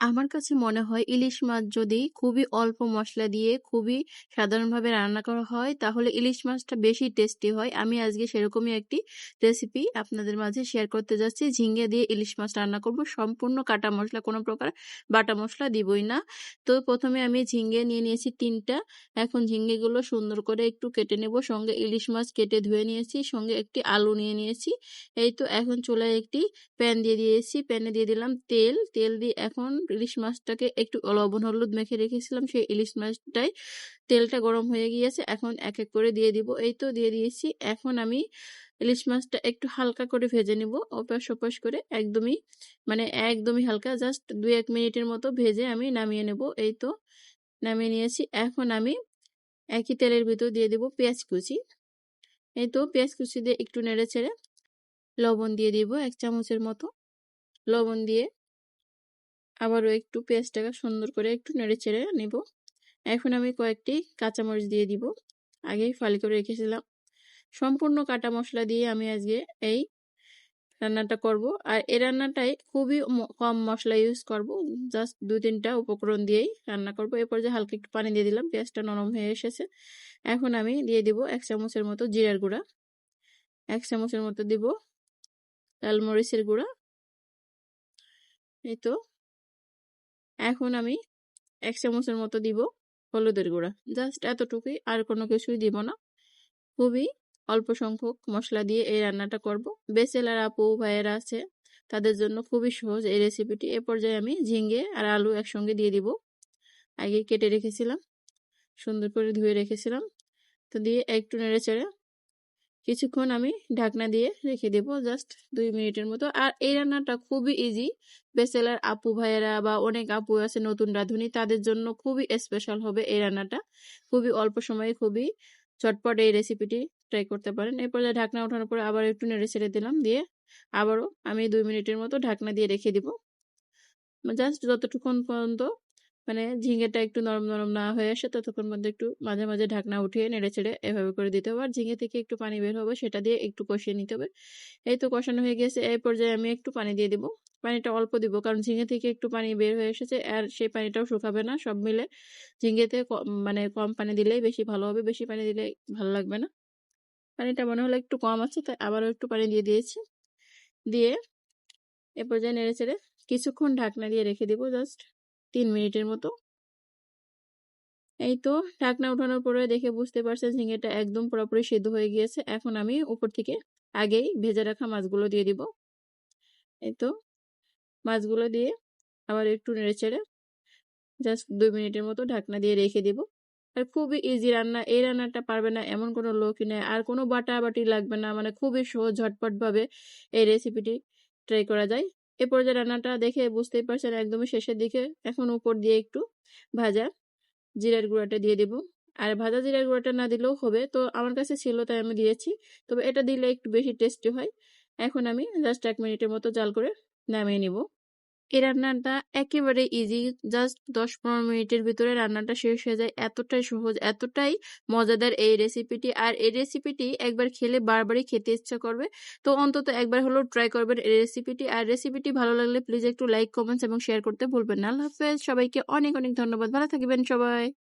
আমার কাছে মনে হয় ইলিশ মাছ যদি খুবই অল্প মশলা দিয়ে খুবই সাধারণভাবে রান্না করা হয়, তাহলে ইলিশ মাছটা বেশি টেস্টি হয়। আমি আজকে সেরকমই একটি রেসিপি আপনাদের মাঝে শেয়ার করতে যাচ্ছি। ঝিঙ্গে দিয়ে ইলিশ মাছ রান্না করব। সম্পূর্ণ কাটা মশলা, কোনো প্রকার বাটা মশলা দিবই না। তো প্রথমে আমি ঝিঙ্গে নিয়ে নিয়েছি তিনটা। এখন ঝিঙ্গেগুলো সুন্দর করে একটু কেটে নেব। সঙ্গে ইলিশ মাছ কেটে ধুয়ে নিয়েছি। সঙ্গে একটি আলু নিয়ে নিয়েছি। এই তো এখন চুলায় একটি প্যান দিয়ে দিয়েছি। প্যানে দিয়ে দিলাম তেল। তেল দিয়ে এখন ইলিশ মাছটাকে একটু লবণ হলুদ মেখে রেখেছিলাম, সেই ইলিশ মাছটাই তেলটা গরম হয়ে গিয়েছে, এখন এক এক করে দিয়ে দিব। এই তো দিয়ে দিয়েছি, এখন আমি ইলিশ মাছটা একটু হালকা করে ভেজে নিব অপাস অপাস করে একদমই মানে একদমই হালকা, জাস্ট দুই এক মিনিটের মতো ভেজে আমি নামিয়ে নেব। এই তো নামিয়ে নিয়েছি, এখন আমি একই তেলের ভিতর দিয়ে দেব পেঁয়াজ কুচি। এই তো পেঁয়াজ কুচি দিয়ে একটু নেড়ে ছেড়ে লবণ দিয়ে দিব এক চামচের মতো। লবণ দিয়ে আবারও একটু পেঁয়াজটাকে সুন্দর করে একটু নেড়ে চেড়ে নেব। এখন আমি কয়েকটি কাঁচামরিচ দিয়ে দিব। আগেই ফালি করে রেখেছিলাম। সম্পূর্ণ কাটা মশলা দিয়ে আমি আজকে এই রান্নাটা করব। আর এই রান্নাটাই খুবই কম মশলা ইউজ করব। জাস্ট দু তিনটা উপকরণ দিয়েই রান্না করব। এরপর যে হালকা একটু পানি দিয়ে দিলাম, পেঁয়াজটা নরম হয়ে এসেছে। এখন আমি দিয়ে দিব এক চামচের মতো জিরার গুঁড়া। এক চামচের মতো দিব লাল মরিচের গুঁড়া। এই তো এখন আমি এক চামচের মতো দিব হলুদের গুঁড়া। জাস্ট এতটুকুই, আর কোনো কিছুই দিব না। খুবই অল্প সংখ্যক মশলা দিয়ে এই রান্নাটা করব। বেসেলার আপু, ভাইয়েরা আছে, তাদের জন্য খুবই সহজ এই রেসিপিটি এ পর্যায়ে আমি ঝিঙ্গে আর আলু একসঙ্গে দিয়ে দিব। আগে কেটে রেখেছিলাম, সুন্দর করে ধুয়ে রেখেছিলাম। তো দিয়ে একটু নেড়ে চেড়ে কিছুক্ষণ আমি ঢাকনা দিয়ে রেখে দেব জাস্ট দুই মিনিটের মতো। আর এই রান্নাটা খুবই ইজি বেসেলার আপু ভাইয়েরা বা অনেক আপু আছে, নতুন রাঁধুনি, তাদের জন্য খুবই স্পেশাল হবে এই রান্নাটা। খুবই অল্প সময়ে খুবই চটপট এই রেসিপিটি ট্রাই করতে পারেন। এরপর ঢাকনা ওঠানোর পরে আবার একটু নেড়ে ছেড়ে দিলাম দিয়ে আবারও আমি দুই মিনিটের মতো ঢাকনা দিয়ে রেখে দিব। জাস্ট যতটুকুন পর্যন্ত মানে ঝিঙেটা একটু নরম নরম না হয়ে আসে ততক্ষণ মধ্যে একটু মাঝে মাঝে ঢাকনা উঠিয়ে নেড়ে ছেড়ে এভাবে করে দিতে হবে। আর ঝিঙে থেকে একটু পানি বের হবে সেটা দিয়ে একটু কষিয়ে নিতে হবে। এই তো কষানো হয়ে গেছে। এই পর্যায়ে আমি একটু পানি দিয়ে দিব। পানিটা অল্প দিব কারণ ঝিঙে থেকে একটু পানি বের হয়ে এসেছে আর সেই পানিটাও শুকাবে না। সব মিলে ঝিঙেতে মানে কম পানি দিলেই বেশি ভালো হবে। বেশি পানি দিলে ভালো লাগবে না। পানিটা মনে হলো একটু কম আছে তাই আবারও একটু পানি দিয়ে দিয়েছি। দিয়ে এ পর্যায়ে নেড়ে ছেড়ে কিছুক্ষণ ঢাকনা দিয়ে রেখে দিব জাস্ট। তিন মিনিটের মতো। এই তো ঢাকনা উঠানোর পরে দেখে বুঝতে পারছেন ঝিঙেটা একদম পুরোপুরি সিদ্ধ হয়ে গিয়েছে। এখন আমি উপর থেকে আগেই ভেজে রাখা মাছগুলো দিয়ে দিব। এই তো মাছগুলো দিয়ে আবার একটু নেড়ে চেড়ে জাস্ট দুই মিনিটের মতো ঢাকনা দিয়ে রেখে দিব। আর খুবই ইজি রান্না, এই রান্নাটা পারবে না এমন কোনো লোকই নেই। আর কোনো বাটা বাটি লাগবে না মানে খুবই সহজ ঝটপটভাবে এই রেসিপিটি ট্রাই করা যায়। এ পর্যায়ে রান্নাটা দেখে বুঝতেই পারছেন একদমই শেষের দিকে। এখন উপর দিয়ে একটু ভাজা জিরার গুঁড়াটা দিয়ে দেব। আর ভাজা জিরার গুঁড়াটা না দিলেও হবে। তো আমার কাছে ছিল তাই আমি দিয়েছি। তবে এটা দিলে একটু বেশি টেস্টি হয়। এখন আমি জাস্ট এক মিনিটের মতো জাল করে নামিয়ে নিব। এই রান্নাটা একেবারে ইজি জাস্ট দশ পনেরো মিনিটের ভিতরে রান্নাটা শেষ হয়ে যায়। এতটাই সহজ, এতটাই মজাদার এই রেসিপিটি আর এই রেসিপিটি একবার খেলে বারবারই খেতে ইচ্ছা করবে। তো অন্তত একবার হলেও ট্রাই করবেন এই রেসিপিটি আর রেসিপিটি ভালো লাগলে প্লিজ একটু লাইক কমেন্টস এবং শেয়ার করতে ভুলবেন না। আল্লাহ হাফেজ। সবাইকে অনেক অনেক ধন্যবাদ। ভালো থাকবেন সবাই।